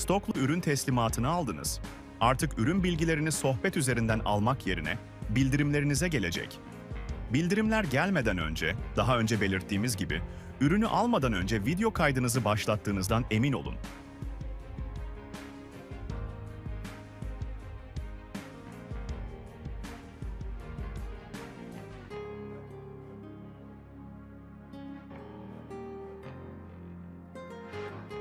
Stoklu ürün teslimatını aldınız. Artık ürün bilgilerini sohbet üzerinden almak yerine bildirimlerinize gelecek. Bildirimler gelmeden önce, daha önce belirttiğimiz gibi, ürünü almadan önce video kaydınızı başlattığınızdan emin olun.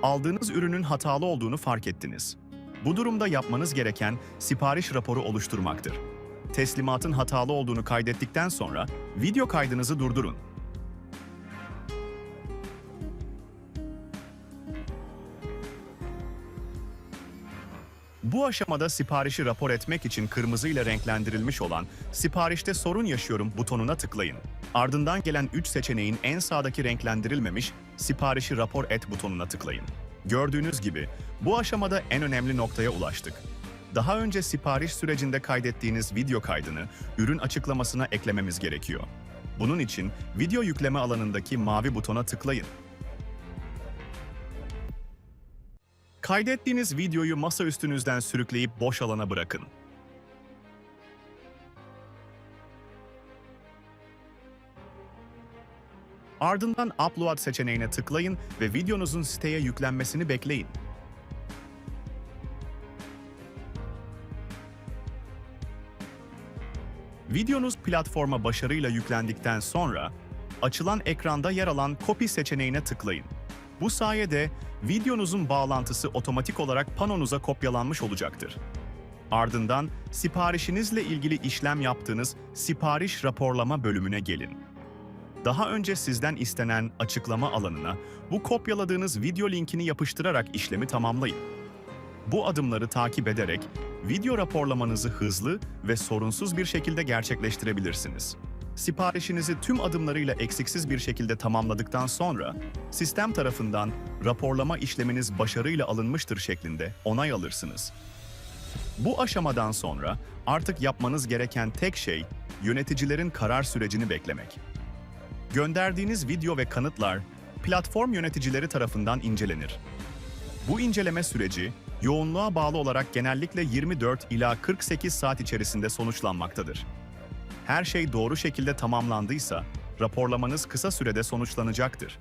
Aldığınız ürünün hatalı olduğunu fark ettiniz. Bu durumda yapmanız gereken sipariş raporu oluşturmaktır. Teslimatın hatalı olduğunu kaydettikten sonra video kaydınızı durdurun. Bu aşamada siparişi rapor etmek için kırmızı ile renklendirilmiş olan "Siparişte sorun yaşıyorum" butonuna tıklayın. Ardından gelen 3 seçeneğin en sağdaki renklendirilmemiş "Siparişi rapor et" butonuna tıklayın. Gördüğünüz gibi bu aşamada en önemli noktaya ulaştık. Daha önce sipariş sürecinde kaydettiğiniz video kaydını ürün açıklamasına eklememiz gerekiyor. Bunun için video yükleme alanındaki mavi butona tıklayın. Kaydettiğiniz videoyu masa üstünüzden sürükleyip boş alana bırakın. Ardından Upload seçeneğine tıklayın ve videonuzun siteye yüklenmesini bekleyin. Videonuz platforma başarıyla yüklendikten sonra açılan ekranda yer alan Copy seçeneğine tıklayın. Bu sayede videonuzun bağlantısı otomatik olarak panonuza kopyalanmış olacaktır. Ardından siparişinizle ilgili işlem yaptığınız sipariş raporlama bölümüne gelin. Daha önce sizden istenen açıklama alanına bu kopyaladığınız video linkini yapıştırarak işlemi tamamlayın. Bu adımları takip ederek video raporlamanızı hızlı ve sorunsuz bir şekilde gerçekleştirebilirsiniz. Siparişinizi tüm adımlarıyla eksiksiz bir şekilde tamamladıktan sonra sistem tarafından raporlama işleminiz başarıyla alınmıştır şeklinde onay alırsınız. Bu aşamadan sonra artık yapmanız gereken tek şey yöneticilerin karar sürecini beklemek. Gönderdiğiniz video ve kanıtlar platform yöneticileri tarafından incelenir. Bu inceleme süreci yoğunluğa bağlı olarak genellikle 24 ila 48 saat içerisinde sonuçlanmaktadır. Her şey doğru şekilde tamamlandıysa raporlamanız kısa sürede sonuçlanacaktır.